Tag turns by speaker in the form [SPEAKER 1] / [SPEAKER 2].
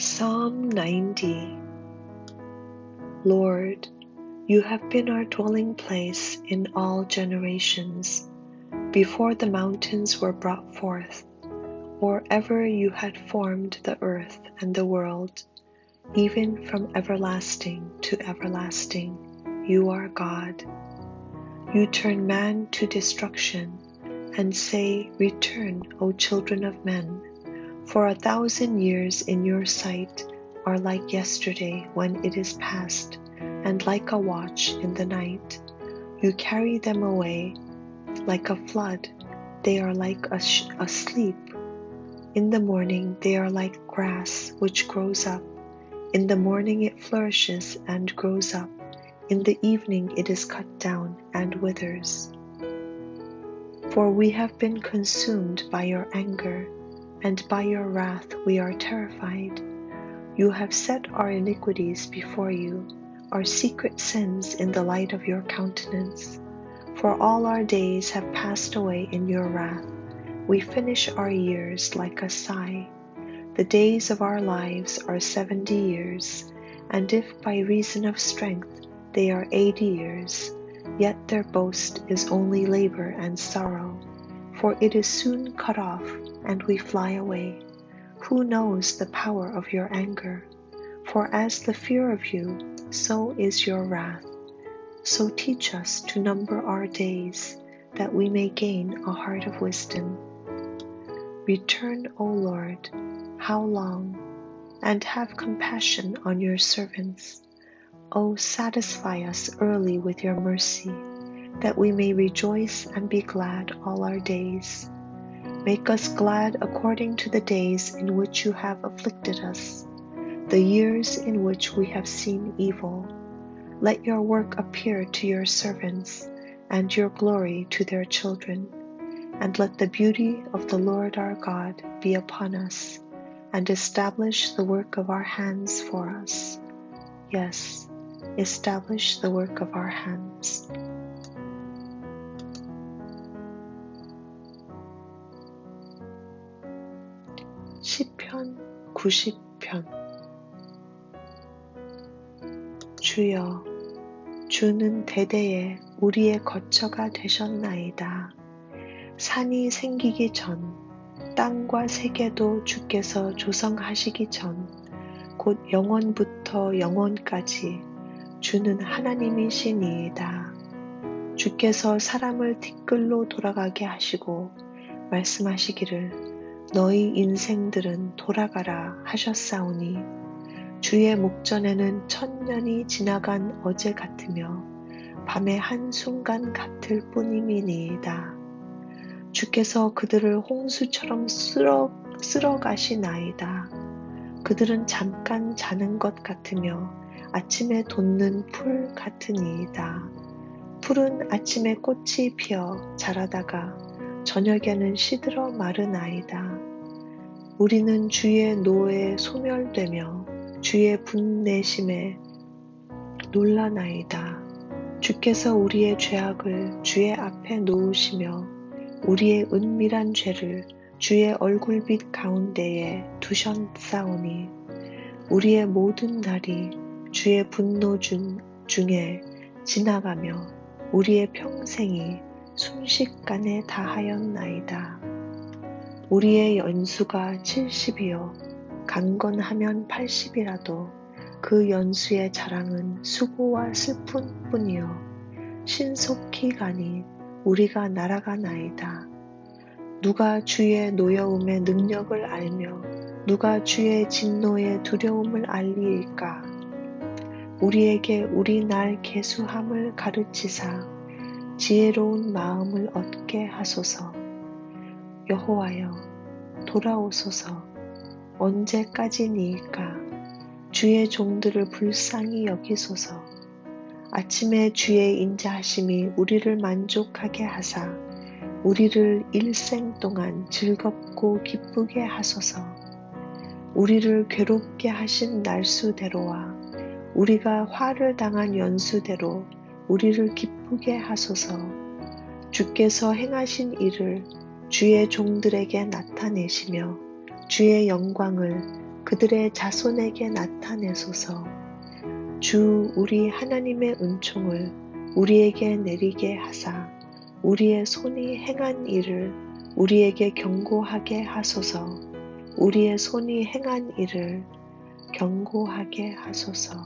[SPEAKER 1] Psalm 90 Lord, you have been our dwelling place in all generations, before the mountains were brought forth, or ever you had formed the earth and the world, even from everlasting to everlasting, you are God. You turn man to destruction and say, Return, O children of men. For a thousand years in your sight are like yesterday when it is past, and like a watch in the night. You carry them away like a flood, they are like a, sh- sleep. In the morning they are like grass which grows up. In the morning it flourishes and grows up. In the evening it is cut down and withers. For we have been consumed by your anger and by your wrath we are terrified. You have set our iniquities before you, our secret sins in the light of your countenance. For all our days have passed away in your wrath. We finish our years like a sigh. The days of our lives are seventy years, and if by reason of strength they are eighty years, yet their boast is only labor and sorrow, for it is soon cut off and we fly away. Who knows the power of your anger? For as the fear of you, so is your wrath. So teach us to number our days, that we may gain a heart of wisdom. Return, O Lord, how long? And have compassion on your servants. O satisfy us early with your mercy, that we may rejoice and be glad all our days. Make us glad according to the days in which you have afflicted us, the years in which we have seen evil. Let your work appear to your servants, and your glory to their children. And let the beauty of the Lord our God be upon us, and establish the work of our hands for us. Yes, establish the work of our hands. 시편 90편 주여 주는 대대에 우리의 거처가 되셨나이다. 산이 생기기 전 땅과 세계도 주께서 조성하시기 전 곧 영원부터 영원까지 주는 하나님이시니이다. 주께서 사람을 티끌로 돌아가게 하시고 말씀하시기를 너희 인생들은 돌아가라 하셨사오니 주의 목전에는 천년이 지나간 어제 같으며 밤의 한순간 같을 뿐임이니이다. 주께서 그들을 홍수처럼 쓸어, 쓸어 가시나이다. 그들은 잠깐 자는 것 같으며 아침에 돋는 풀 같으니이다. 풀은 아침에 꽃이 피어 자라다가 저녁에는 시들어 마른 아이다. 우리는 주의 노에 소멸되며 주의 분내심에 놀라나이다. 주께서 우리의 죄악을 주의 앞에 놓으시며 우리의 은밀한 죄를 주의 얼굴빛 가운데에 두셨사오니 우리의 모든 날이 주의 분노 중, 중에 지나가며 우리의 평생이 순식간에 다하였나이다. 우리의 연수가 70이요 강건하면 80이라도 그 연수의 자랑은 수고와 슬픈 뿐이요 신속히 가니 우리가 날아가나이다. 누가 주의 노여움의 능력을 알며 누가 주의 진노의 두려움을 알리일까? 우리에게 우리 날 개수함을 가르치사 지혜로운 마음을 얻게 하소서. 여호와여, 돌아오소서. 언제까지니까 주의 종들을 불쌍히 여기소서. 아침에 주의 인자하심이 우리를 만족하게 하사 우리를 일생 동안 즐겁고 기쁘게 하소서. 우리를 괴롭게 하신 날수대로와 우리가 화를 당한 연수대로 우리를 기쁘 게 하소서 주께서 행하신 일을 주의 종들에게 나타내시며 주의 영광을 그들의 자손에게 나타내소서. 주 우리 하나님의 은총을 우리에게 내리게 하사 우리의 손이 행한 일을 우리에게 경고하게 하소서. 우리의 손이 행한 일을 경고하게 하소서.